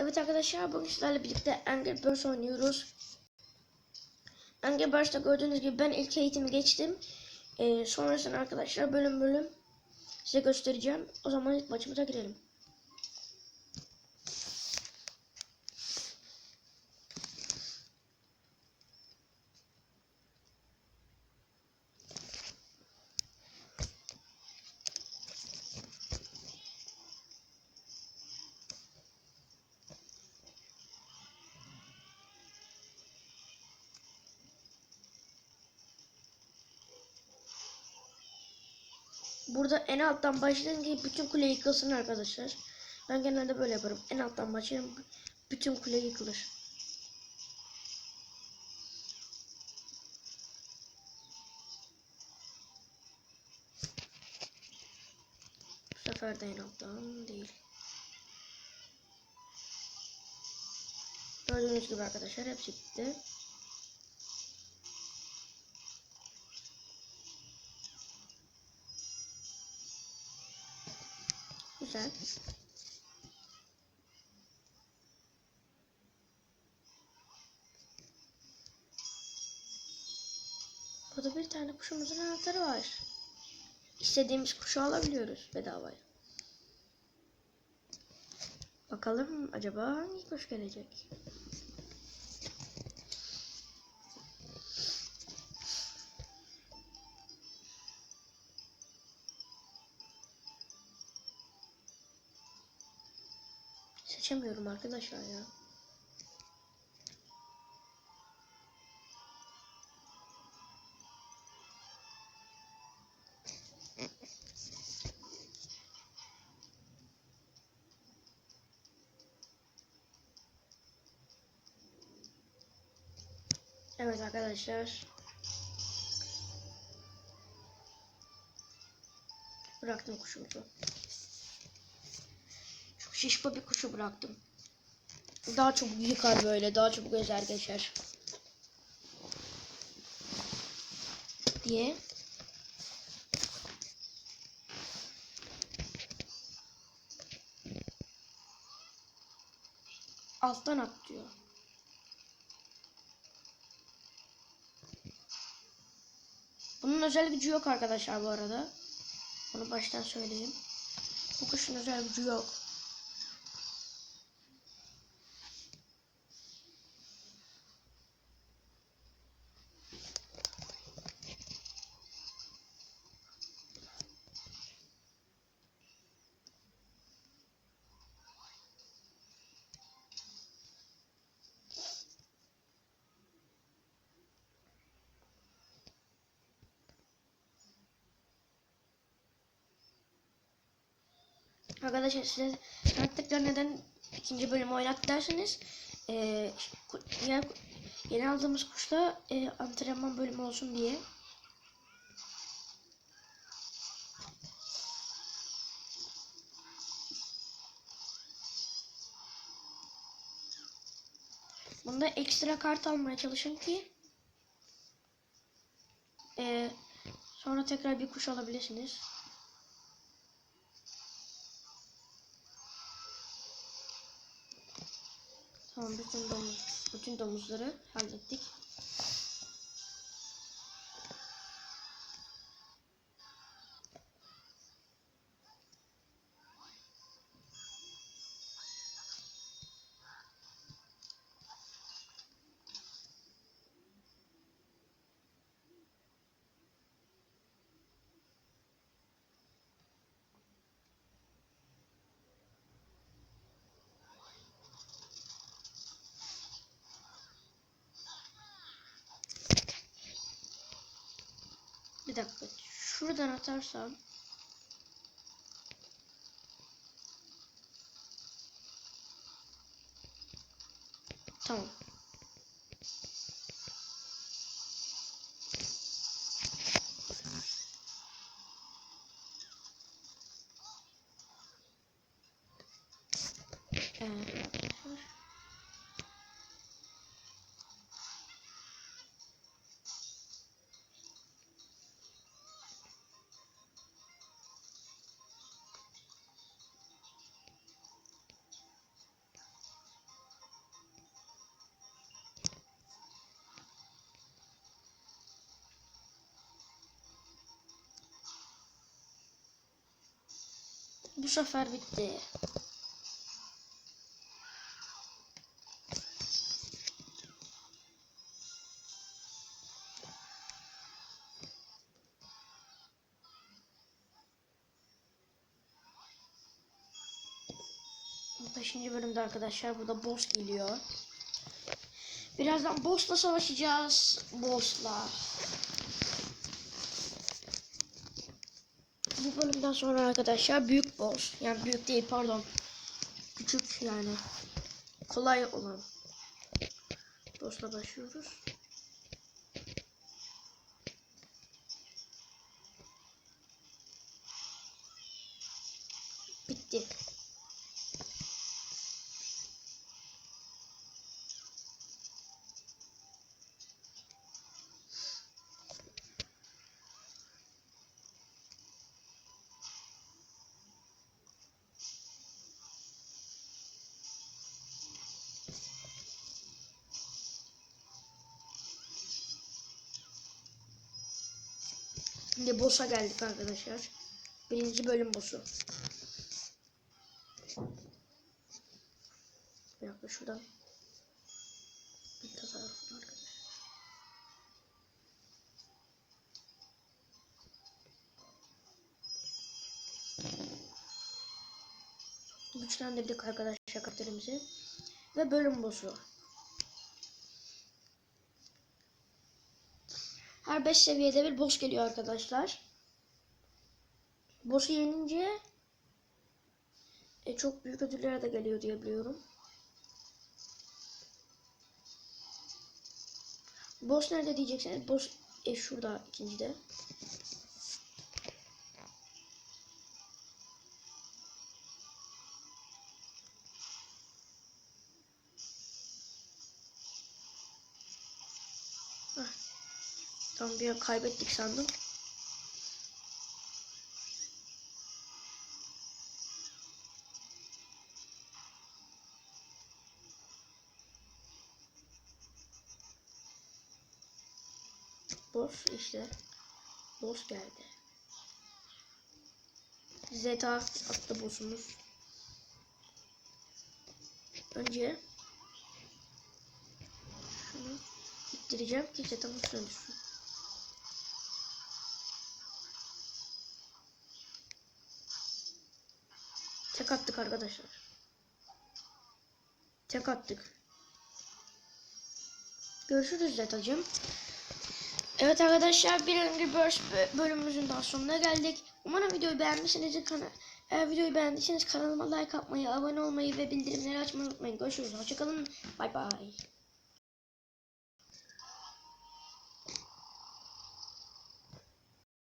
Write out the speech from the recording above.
Evet arkadaşlar bugün sizlerle birlikte Angry Birds oynuyoruz. Angry Birds'ta gördüğünüz gibi ben ilk eğitimi geçtim. Ee, sonrasında arkadaşlar bölüm bölüm size göstereceğim. O zaman ilk maçımıza girelim. Burada en alttan başlayın ki bütün kule yıkılsın arkadaşlar. Ben genelde böyle yaparım. En alttan başlayayım. Bütün kule yıkılır. Bu sefer de en alttan değil. Gördüğünüz gibi arkadaşlar hepsi gitti. Güzel. Burada bir tane kuşumuzun anahtarı var. İstediğimiz kuşu alabiliyoruz bedavaya. Bakalım acaba hangi kuş gelecek? Seçemiyorum arkadaşlar ya. Evet arkadaşlar. Bıraktım kuşumuzu. Çok şişko bir kuşu bıraktım. Daha çabuk yıkar böyle. Daha çabuk ezer geçer. Diye. Alttan at diyor. Bunun özel gücü yok arkadaşlar bu arada. Onu baştan söyleyeyim. Bu kuşun özel gücü yok. Arkadaşlar size taktikler neden ikinci bölümü oynat derseniz e, yeni, yeni aldığımız kuşta e, antrenman bölümü olsun diye. Bunda ekstra kart almaya çalışın ki e, sonra tekrar bir kuş alabilirsiniz. Tamam bütün domuz, bütün domuzları hallettik. Bir dakika. Şuradan atarsam Tamam. Evet Bu sefer bitti. Beşinci bölümde arkadaşlar burada boss geliyor. Birazdan boss'la savaşacağız. Boss'la. Bu bölümden sonra arkadaşlar büyük boss. Yani büyük değil pardon. Küçük yani. Kolay olan. Boss'la başlıyoruz. Bitti. Şimdi boss'a geldik arkadaşlar. Birinci bölüm boss'u. Bir dakika şuradan. Bir tasarruf arkadaşlar. Güçlendirdik arkadaşlar karakterimizi. Ve bölüm boss'u. Her 5 seviyede bir boss geliyor arkadaşlar. Boss'u yenince e, çok büyük ödüller de geliyor diye biliyorum. Boss nerede diyeceksiniz? Boss e, şurada ikincide. Tam bir kaybettik sandım. Boss işte. Boss geldi. Zeta attı boss'umuz. Önce şunu ittireceğim ki Zeta'nın üstüne. Tek attık arkadaşlar. Tek attık. Görüşürüz Zeta'cığım. Evet arkadaşlar bir Angry Birds bö- bölümümüzün daha sonuna geldik. Umarım videoyu beğenmişsinizdir. Kana Eğer videoyu beğendiyseniz kanalıma like atmayı, abone olmayı ve bildirimleri açmayı unutmayın. Görüşürüz. Hoşçakalın. Bay bay.